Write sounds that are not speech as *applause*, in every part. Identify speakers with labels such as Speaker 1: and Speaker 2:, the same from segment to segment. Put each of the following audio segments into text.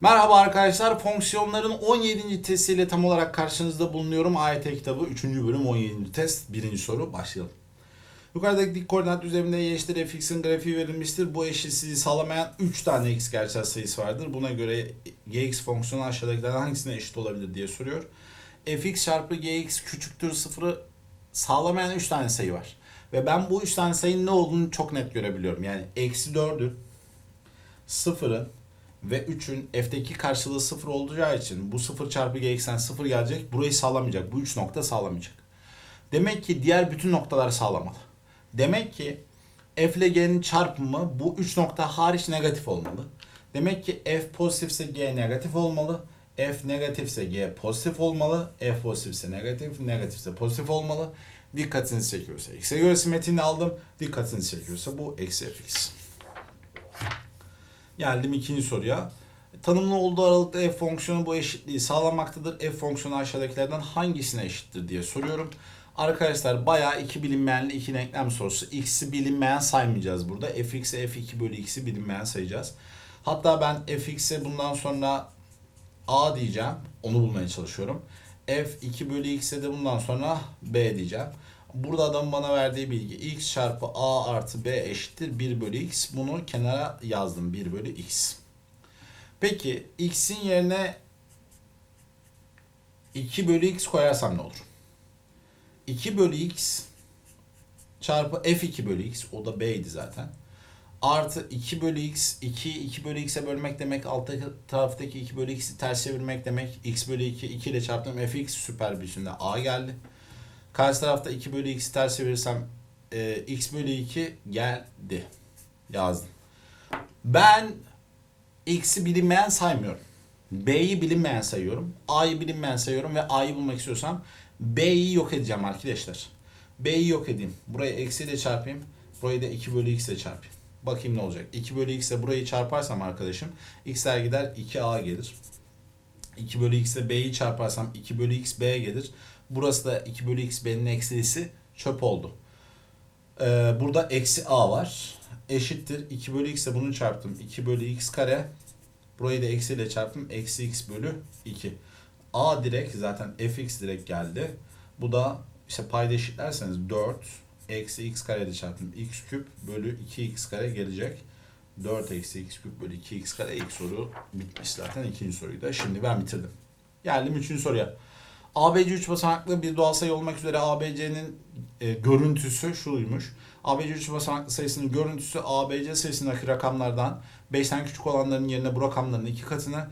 Speaker 1: Merhaba arkadaşlar. Fonksiyonların 17. testiyle tam olarak karşınızda bulunuyorum. AYT kitabı 3. bölüm 17. test. Birinci soru. Başlayalım. Yukarıdaki dik koordinat üzerinde y eşittir fx'in grafiği verilmiştir. Bu eşitsizliği sağlamayan 3 tane x gerçel sayısı vardır. Buna göre gx fonksiyonu aşağıdakilerden hangisine eşit olabilir diye soruyor. fx çarpı gx küçüktür sıfırı sağlamayan 3 tane sayı var. Ve ben bu 3 tane sayının ne olduğunu çok net görebiliyorum. Yani eksi 4'ün, sıfırın ve 3'ün f'deki karşılığı 0 olacağı için bu 0 çarpı gx'ten 0 gelecek. Burayı sağlamayacak. Bu 3 nokta sağlamayacak. Demek ki diğer bütün noktalar sağlamalı. Demek ki f ile g'nin çarpımı bu 3 nokta hariç negatif olmalı. Demek ki f pozitifse g negatif olmalı. F negatifse g pozitif olmalı. F pozitifse negatif, negatifse pozitif olmalı. Dikkatinizi çekiyorsa x'e göre simetriğini aldım. Dikkatinizi çekiyorsa bu eksi fx. Geldim ikinci soruya. Tanımlı olduğu aralıkta f fonksiyonu bu eşitliği sağlamaktadır. F fonksiyonu aşağıdakilerden hangisine eşittir diye soruyorum. Arkadaşlar bayağı iki bilinmeyenli iki denklem sorusu. X'i bilinmeyen saymayacağız burada. fx'e f2 bölü x'i bilinmeyen sayacağız. Hatta ben fx'e bundan sonra a diyeceğim. Onu bulmaya çalışıyorum. f2 bölü x'e de bundan sonra b diyeceğim. Burada adam bana verdiği bilgi x çarpı a artı b eşittir 1 bölü x. Bunu kenara yazdım 1 bölü x. Peki x'in yerine 2 bölü x koyarsam ne olur? 2 bölü x çarpı f2 bölü x o da b'ydi zaten. Artı 2 bölü x 2 2 bölü x'e bölmek demek alt taraftaki 2 bölü x'i ters çevirmek demek x bölü 2 2 ile çarptım fx süper bir şimdi a geldi. Karşı tarafta 2 bölü x'i ters çevirirsem e, x bölü 2 geldi. Yazdım. Ben x'i bilinmeyen saymıyorum. B'yi bilinmeyen sayıyorum. A'yı bilinmeyen sayıyorum ve A'yı bulmak istiyorsam B'yi yok edeceğim arkadaşlar. B'yi yok edeyim. Burayı eksiyle çarpayım. Burayı da 2 bölü x ile çarpayım. Bakayım ne olacak. 2 bölü x ile burayı çarparsam arkadaşım x'ler gider 2a gelir. 2 bölü x ile b'yi çarparsam 2 bölü x b gelir. Burası da 2 bölü x b'nin eksilisi çöp oldu. Ee, burada eksi a var. Eşittir 2 bölü x ile bunu çarptım. 2 bölü x kare. Burayı da eksiyle çarptım. Eksi x bölü 2. A direkt zaten fx direkt geldi. Bu da işte payda eşitlerseniz 4 eksi x karede çarpım x küp bölü 2x kare gelecek. 4 eksi x küp bölü 2x kare ilk soru bitmiş zaten ikinci soruyu da. Şimdi ben bitirdim. Geldim üçüncü soruya. ABC 3 basamaklı bir doğal sayı olmak üzere ABC'nin e, görüntüsü şuymuş. ABC 3 basamaklı sayısının görüntüsü ABC sayısındaki rakamlardan 5'ten küçük olanların yerine bu rakamların iki katını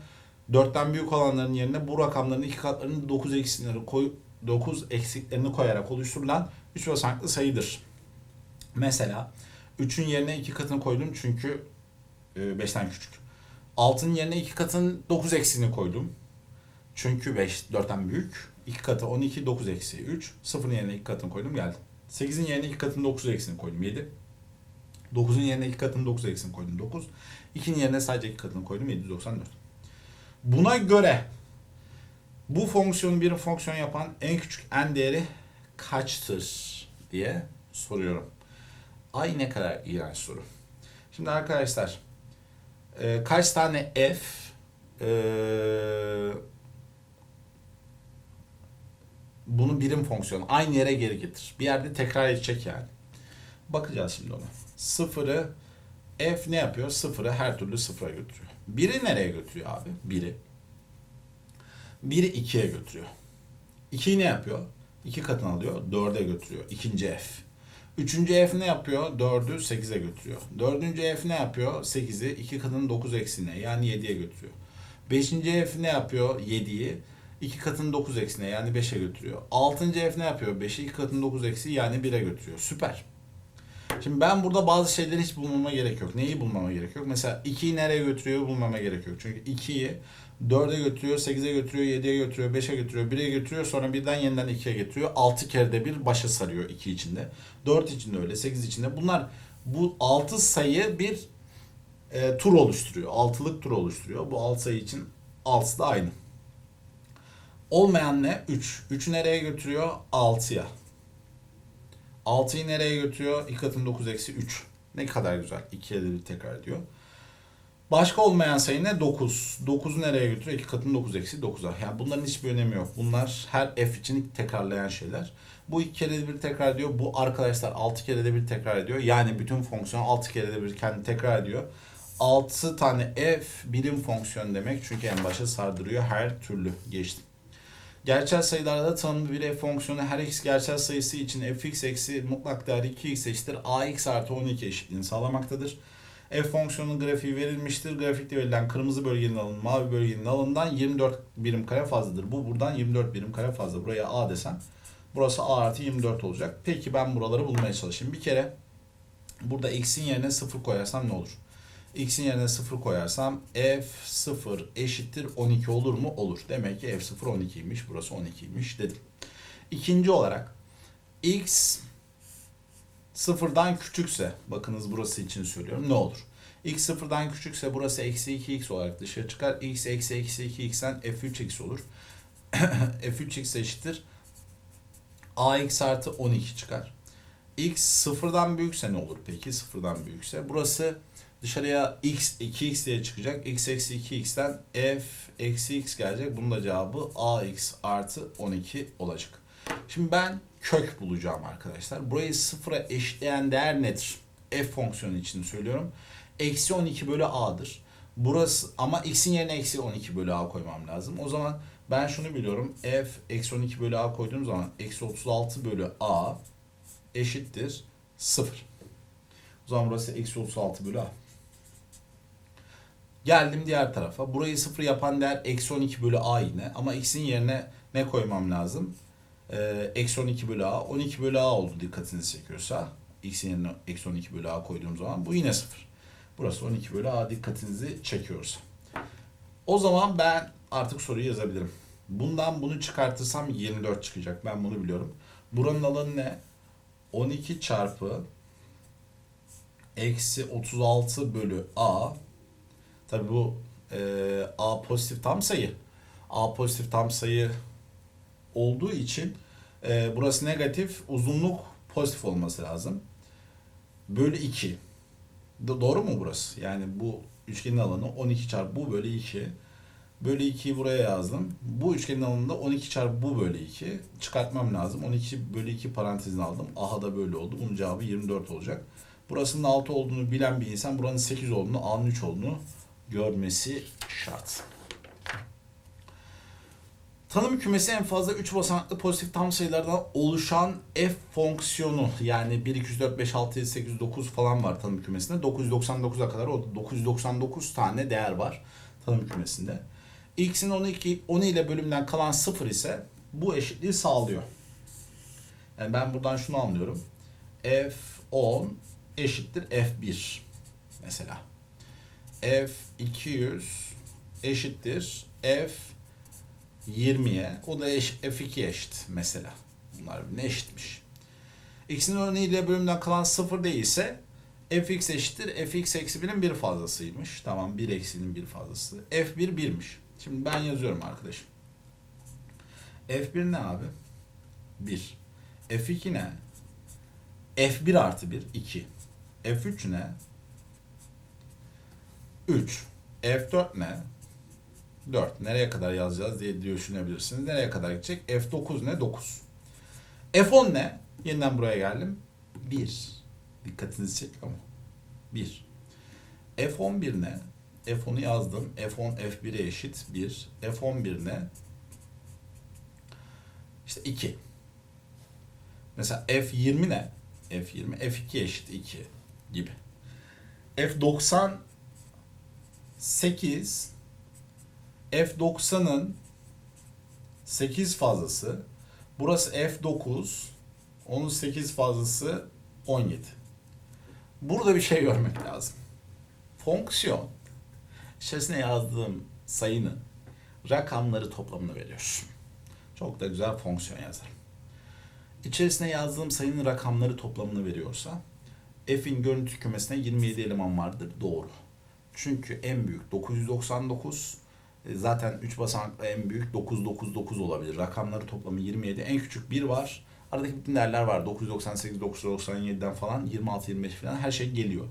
Speaker 1: 4'ten büyük olanların yerine bu rakamların iki katlarının 9 eksiklerini koy 9 eksiklerini koyarak oluşturulan 3 basamaklı sayıdır. Mesela 3'ün yerine 2 katını koydum çünkü 5'ten küçük. 6'nın yerine 2 katın 9 eksiğini koydum. Çünkü 5 4'ten büyük. 2 katı 12 9 eksi 3. 0'ın yerine 2 katını koydum geldi. 8'in yerine 2 katın 9 eksiğini koydum 7. 9'un yerine 2 katın 9 eksiğini koydum 9. 2'nin yerine sadece 2 katını koydum 794. Buna göre bu fonksiyonu bir fonksiyon yapan en küçük n değeri kaçtır diye soruyorum. Ay ne kadar iğrenç soru. Şimdi arkadaşlar e, kaç tane f e, birim fonksiyon aynı yere geri getir. Bir yerde tekrar edecek yani. Bakacağız şimdi ona. Sıfırı f ne yapıyor? Sıfırı her türlü sıfıra götürüyor. Biri nereye götürüyor abi? Biri. Biri 2'ye götürüyor. 2'yi ne yapıyor? 2 katını alıyor. 4'e götürüyor. İkinci f. Üçüncü f ne yapıyor? 4'ü 8'e götürüyor. Dördüncü f ne yapıyor? 8'i 2 katının 9 eksiğine yani 7'ye götürüyor. Beşinci f ne yapıyor? 7'yi 2 katının 9 eksiğine yani 5'e götürüyor. Altıncı f ne yapıyor? 5'i 2 katının 9 eksiği yani 1'e götürüyor. Süper. Şimdi ben burada bazı şeyleri hiç bulmama gerek yok. Neyi bulmama gerek yok? Mesela 2'yi nereye götürüyor bulmama gerek yok. Çünkü 2'yi 4'e götürüyor, 8'e götürüyor, 7'ye götürüyor, 5'e götürüyor, 1'e götürüyor. Sonra birden yeniden 2'ye getiriyor. 6 kere de bir başa sarıyor 2 içinde. 4 içinde öyle, 8 içinde. Bunlar bu 6 sayı bir e, tur oluşturuyor. Altılık tur oluşturuyor. Bu 6 sayı için 6'sı da aynı. Olmayan ne? 3. 3'ü nereye götürüyor? 6'ya. 6'yı nereye götürüyor? 2 katın 9 eksi 3. Ne kadar güzel. 2'ye de bir tekrar ediyor. Başka olmayan sayı ne? 9. 9'u nereye götürüyor? 2 katının 9 eksi 9'a. Yani bunların hiçbir önemi yok. Bunlar her f için tekrarlayan şeyler. Bu iki kere de bir tekrar ediyor. Bu arkadaşlar 6 kere de bir tekrar ediyor. Yani bütün fonksiyon 6 kere de bir kendi tekrar ediyor. 6 tane f birim fonksiyon demek. Çünkü en başa sardırıyor her türlü. Geçtim. Gerçel sayılarda tanımlı bir f fonksiyonu her x gerçel sayısı için fx eksi mutlak değer 2x eşittir ax artı 12 eşitliğini sağlamaktadır. F fonksiyonunun grafiği verilmiştir. Grafikte verilen kırmızı bölgenin alanı mavi bölgenin alanından 24 birim kare fazladır. Bu buradan 24 birim kare fazla. Buraya A desem burası A artı 24 olacak. Peki ben buraları bulmaya çalışayım. Bir kere burada x'in yerine 0 koyarsam ne olur? X'in yerine 0 koyarsam f0 eşittir 12 olur mu? Olur. Demek ki f0 12'ymiş. Burası 12'ymiş dedim. İkinci olarak x sıfırdan küçükse, bakınız burası için söylüyorum, ne olur? x sıfırdan küçükse burası eksi 2x olarak dışarı çıkar. x eksi eksi 2x'ten f3x olur. *coughs* f3x eşittir. ax artı 12 çıkar. x sıfırdan büyükse ne olur peki? Sıfırdan büyükse. Burası dışarıya x 2x diye çıkacak. x eksi 2x'ten f eksi x gelecek. Bunun da cevabı ax artı 12 olacak. Şimdi ben kök bulacağım arkadaşlar. Burayı sıfıra eşitleyen değer nedir? F fonksiyonu için söylüyorum. Eksi 12 bölü a'dır. Burası ama x'in yerine eksi 12 bölü a koymam lazım. O zaman ben şunu biliyorum. F eksi 12 bölü a koyduğum zaman eksi 36 bölü a eşittir 0. O zaman burası eksi 36 bölü a. Geldim diğer tarafa. Burayı 0 yapan değer eksi 12 bölü a yine. Ama x'in yerine ne koymam lazım? Ee, eksi 12 bölü a. 12 bölü a oldu dikkatinizi çekiyorsa. x'in yerine eksi 12 bölü a koyduğum zaman bu yine 0. Burası 12 bölü a dikkatinizi çekiyorsa. O zaman ben artık soruyu yazabilirim. Bundan bunu çıkartırsam 24 çıkacak. Ben bunu biliyorum. Buranın alanı ne? 12 çarpı eksi 36 bölü a. Tabi bu e, a pozitif tam sayı. a pozitif tam sayı olduğu için e, burası negatif, uzunluk pozitif olması lazım. Bölü 2. Do- doğru mu burası? Yani bu üçgenin alanı 12 çarpı bu bölü 2. Bölü 2'yi buraya yazdım. Bu üçgenin alanında 12 çarpı bu bölü 2. Çıkartmam lazım. 12 bölü 2 parantezine aldım. Aha da böyle oldu. Bunun cevabı 24 olacak. Burasının 6 olduğunu bilen bir insan buranın 8 olduğunu, A'nın 3 olduğunu görmesi şart. Tanım kümesi en fazla 3 basamaklı pozitif tam sayılardan oluşan f fonksiyonu yani 1, 2, 3, 4, 5, 6, 7, 8, 9 falan var tanım kümesinde. 999'a kadar oldu. 999 tane değer var tanım kümesinde. X'in 12, 10 ile bölümden kalan 0 ise bu eşitliği sağlıyor. Yani ben buradan şunu anlıyorum. F10 eşittir F1 mesela. F200 eşittir F 20'ye. O da eş, F2 eşit mesela. Bunlar birbirine eşitmiş. X'in örneğiyle bölümden kalan 0 değilse fx eşittir fx eksi 1'in bir fazlasıymış. Tamam 1 eksinin bir fazlası. f1 1'miş. Şimdi ben yazıyorum arkadaşım. f1 ne abi? 1. f2 ne? f1 artı 1 2. f3 ne? 3. f4 ne? 4. Nereye kadar yazacağız diye düşünebilirsiniz. Nereye kadar gidecek? F9 ne? 9. F10 ne? Yeniden buraya geldim. 1. Dikkatinizi çek ama. 1. F11 ne? F10'u yazdım. F10 F1'e eşit 1. F11 ne? İşte 2. Mesela F20 ne? F20 F2 eşit 2 gibi. F90 8 F90'ın 8 fazlası. Burası F9. Onun 8 fazlası 17. Burada bir şey görmek lazım. Fonksiyon içerisine yazdığım sayının rakamları toplamını veriyor. Çok da güzel fonksiyon yazarım. İçerisine yazdığım sayının rakamları toplamını veriyorsa f'in görüntü kümesine 27 eleman vardır. Doğru. Çünkü en büyük 999 e, zaten 3 basamaklı en büyük 999 olabilir. Rakamları toplamı 27. En küçük 1 var. Aradaki bütün değerler var. 998, 997'den falan 26, 25 falan her şey geliyor.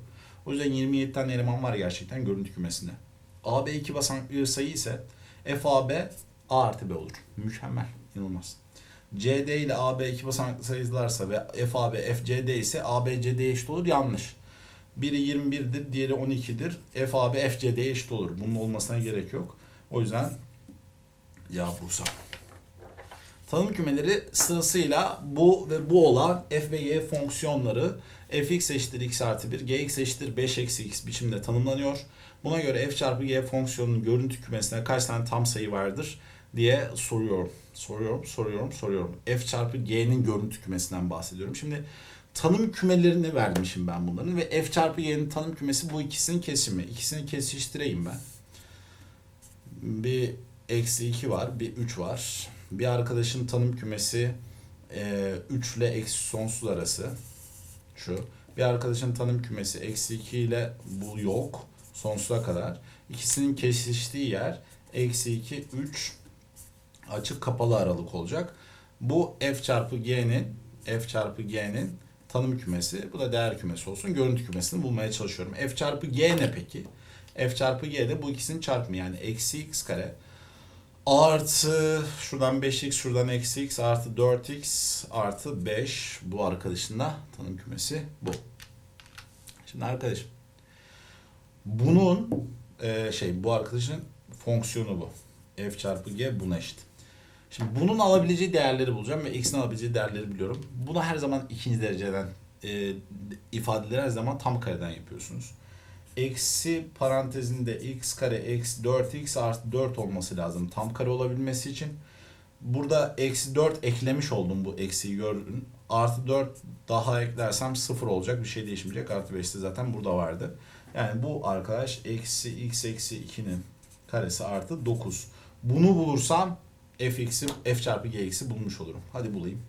Speaker 1: O yüzden 27 tane eleman var gerçekten görüntü kümesinde. AB iki basamaklı bir sayı ise FAB A artı B olur. Mükemmel. inanılmaz. CD ile AB iki basamaklı sayılarsa ve FAB FCD ise ABCD'ye eşit olur. Yanlış. Biri 21'dir, diğeri 12'dir. FAB FCD'ye eşit olur. Bunun olmasına gerek yok. O yüzden ya Bursa. Tanım kümeleri sırasıyla bu ve bu olan f ve y fonksiyonları fx eşittir x artı 1, gx eşittir 5 eksi x biçimde tanımlanıyor. Buna göre f çarpı g fonksiyonunun görüntü kümesine kaç tane tam sayı vardır diye soruyorum. Soruyorum, soruyorum, soruyorum. f çarpı g'nin görüntü kümesinden bahsediyorum. Şimdi tanım kümelerini vermişim ben bunların ve f çarpı y'nin tanım kümesi bu ikisinin kesimi. İkisini kesiştireyim ben. Bir eksi 2 var, bir 3 var. Bir arkadaşın tanım kümesi e, 3 ile eksi sonsuz arası. Şu. Bir arkadaşın tanım kümesi eksi 2 ile bu yok. Sonsuza kadar. İkisinin kesiştiği yer eksi 2, 3 açık kapalı aralık olacak. Bu f çarpı g'nin f çarpı g'nin tanım kümesi. Bu da değer kümesi olsun. Görüntü kümesini bulmaya çalışıyorum. f çarpı g ne peki? f çarpı g de bu ikisinin çarpımı yani eksi x kare artı şuradan 5x şuradan eksi x artı 4x artı 5 bu arkadaşın da tanım kümesi bu. Şimdi arkadaşım bunun e, şey bu arkadaşın fonksiyonu bu. f çarpı g buna eşit. Şimdi bunun alabileceği değerleri bulacağım ve x'in alabileceği değerleri biliyorum. Bunu her zaman ikinci dereceden e, ifadeleri her zaman tam kareden yapıyorsunuz. Eksi parantezinde x kare eksi 4x artı 4 olması lazım tam kare olabilmesi için. Burada eksi 4 eklemiş oldum bu eksiyi gördün. Artı 4 daha eklersem 0 olacak bir şey değişmeyecek. Artı 5 de zaten burada vardı. Yani bu arkadaş eksi x eksi 2'nin karesi artı 9. Bunu bulursam fx'i f çarpı gx'i bulmuş olurum. Hadi bulayım.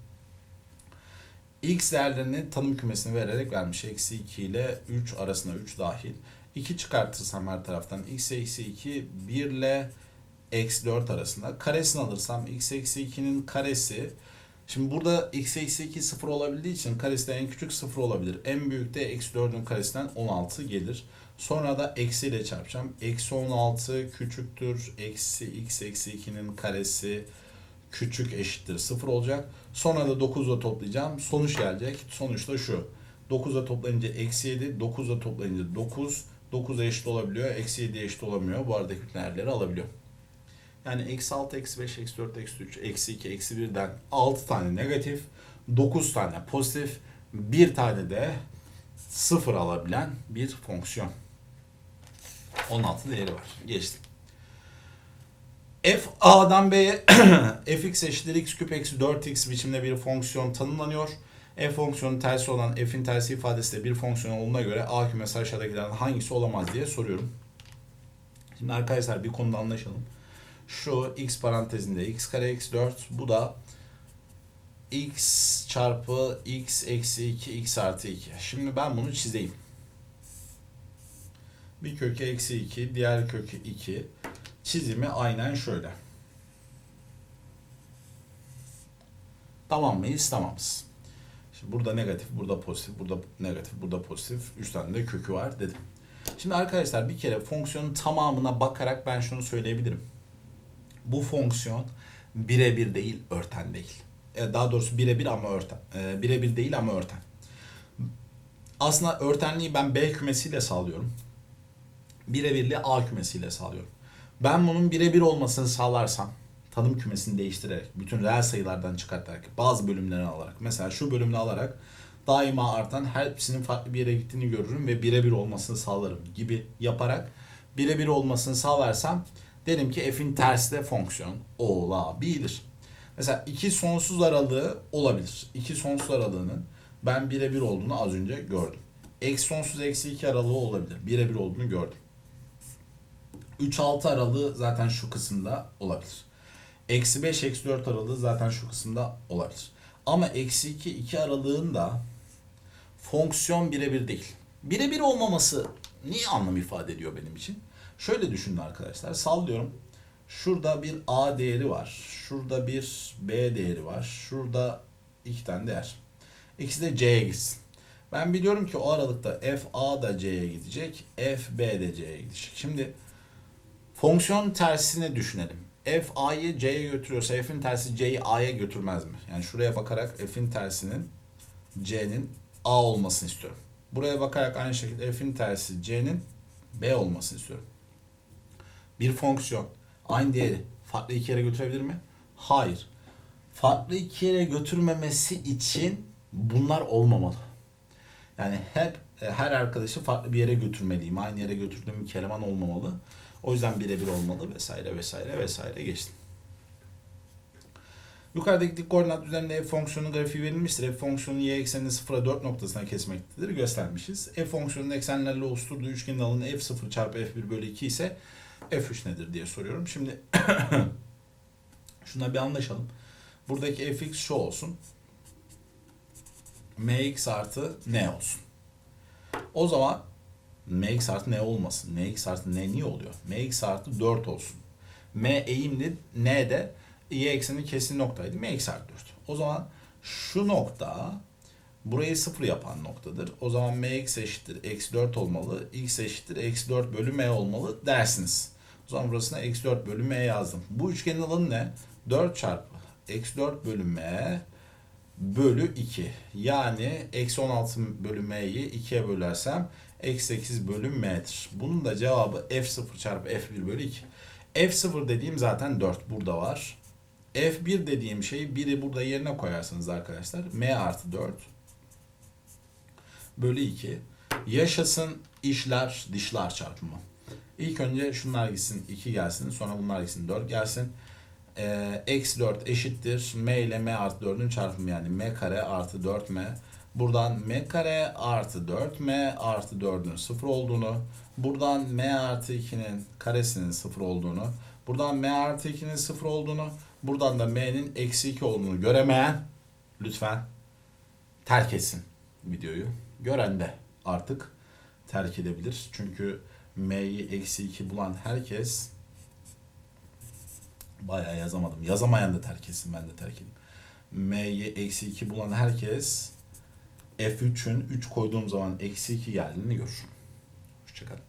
Speaker 1: x değerlerini tanım kümesine vererek vermiş. Eksi 2 ile 3 arasında 3 dahil. 2 çıkartırsam her taraftan x eksi 2 1 ile eksi 4 arasında. Karesini alırsam x eksi 2'nin karesi Şimdi burada x eksi 2 sıfır olabildiği için karesi de en küçük sıfır olabilir. En büyük de eksi 4'ün karesinden 16 gelir. Sonra da eksi ile çarpacağım. Eksi 16 küçüktür. Eksi x eksi 2'nin karesi küçük eşittir 0 olacak. Sonra da 9 ile toplayacağım. Sonuç gelecek. Sonuç da şu. 9 ile toplayınca eksi 7. 9 ile toplayınca 9. 9'a eşit olabiliyor. Eksi 7'ye eşit olamıyor. Bu aradaki bütün değerleri alabiliyor. Yani eksi 6, eksi 5, eksi 4, eksi 3, eksi 2, eksi 1'den 6 tane negatif, 9 tane pozitif, 1 tane de 0 alabilen bir fonksiyon. 16 değeri var. Geçtik. f a'dan b'ye *clears throat* fx eşittir x küp eksi 4x biçimde bir fonksiyon tanımlanıyor. f fonksiyonun tersi olan f'in tersi ifadesi de bir fonksiyon olduğuna göre a kümesi aşağıdakilerden hangisi olamaz diye soruyorum. Şimdi arkadaşlar bir konuda anlaşalım. Şu x parantezinde x kare eksi 4 bu da x çarpı x eksi 2 x artı 2. Şimdi ben bunu çizeyim. Bir kökü eksi 2, diğer kökü 2. Çizimi aynen şöyle. Tamam mıyız? Tamamız. Şimdi burada negatif, burada pozitif, burada negatif, burada pozitif. 3 tane de kökü var dedim. Şimdi arkadaşlar bir kere fonksiyonun tamamına bakarak ben şunu söyleyebilirim. Bu fonksiyon birebir değil, örten değil. E, Daha doğrusu birebir ama örten. E, Birebir değil ama örten. Aslında örtenliği ben B kümesiyle sağlıyorum. Birebirliği A kümesiyle sağlıyorum. Ben bunun birebir olmasını sağlarsam tanım kümesini değiştirerek, bütün reel sayılardan çıkartarak, bazı bölümlerini alarak, mesela şu bölümünü alarak daima artan hepsinin farklı bir yere gittiğini görürüm ve birebir olmasını sağlarım gibi yaparak birebir olmasını sağlarsam derim ki f'in tersi de fonksiyon olabilir. Mesela iki sonsuz aralığı olabilir. İki sonsuz aralığının ben birebir olduğunu az önce gördüm. Eksi sonsuz eksi 2 aralığı olabilir. Birebir olduğunu gördüm. 3-6 aralığı zaten şu kısımda olabilir. Eksi 5, eksi 4 aralığı zaten şu kısımda olabilir. Ama eksi 2, 2 aralığında fonksiyon birebir değil. Birebir olmaması niye anlam ifade ediyor benim için? Şöyle düşünün arkadaşlar. Sallıyorum. Şurada bir A değeri var. Şurada bir B değeri var. Şurada iki tane değer. İkisi de C'ye gitsin. Ben biliyorum ki o aralıkta f a da c'ye gidecek, f b de c'ye gidecek. Şimdi fonksiyon tersini düşünelim. f a'yı c'ye götürüyorsa f'in tersi c'yi a'ya götürmez mi? Yani şuraya bakarak f'in tersinin c'nin a olmasını istiyorum. Buraya bakarak aynı şekilde f'in tersi c'nin b olmasını istiyorum. Bir fonksiyon aynı değeri farklı iki yere götürebilir mi? Hayır. Farklı iki yere götürmemesi için bunlar olmamalı. Yani hep e, her arkadaşı farklı bir yere götürmeliyim. Aynı yere götürdüğüm bir eleman olmamalı. O yüzden birebir olmalı vesaire vesaire vesaire geçtim. Yukarıdaki dik koordinat üzerinde f fonksiyonunun grafiği verilmiştir. F fonksiyonu y eksenini 0'a 4 noktasına kesmektedir. Göstermişiz. F fonksiyonunun eksenlerle oluşturduğu üçgenin alanı f0 çarpı f1 bölü 2 ise f3 nedir diye soruyorum. Şimdi *coughs* şuna bir anlaşalım. Buradaki fx şu olsun. mx artı n olsun. O zaman mx artı n olmasın. nx artı n niye oluyor? mx artı 4 olsun. m eğimli, n de y ekseni kesin noktaydı. mx artı 4. O zaman şu nokta burayı sıfır yapan noktadır. O zaman mx eşittir eksi 4 olmalı. x eşittir eksi 4 bölü m olmalı dersiniz. O zaman burasına eksi 4 bölü m yazdım. Bu üçgenin alanı ne? 4 çarpı eksi 4 bölü m bölü 2. Yani eksi 16 bölü m'yi 2'ye bölersem eksi 8 bölü m'dir. Bunun da cevabı f0 çarpı f1 bölü 2. f0 dediğim zaten 4 burada var. f1 dediğim şey biri burada yerine koyarsınız arkadaşlar. m artı 4 bölü 2. Yaşasın işler dişler çarpımı. İlk önce şunlar gitsin 2 gelsin sonra bunlar gitsin 4 gelsin. Ee, Eksi 4 eşittir m ile m artı 4'ün çarpımı yani m kare artı 4m. Buradan m kare artı 4m artı 4'ün 0 olduğunu, buradan m artı 2'nin karesinin 0 olduğunu, buradan m artı 2'nin 0 olduğunu, buradan da m'nin eksi 2 olduğunu göremeyen lütfen terk etsin videoyu. Gören de artık terk edebilir. Çünkü m'yi eksi 2 bulan herkes bayağı yazamadım. Yazamayan da terk etsin ben de terk edeyim. m'yi eksi 2 bulan herkes f3'ün 3 koyduğum zaman eksi 2 geldiğini görür. Hoşçakalın.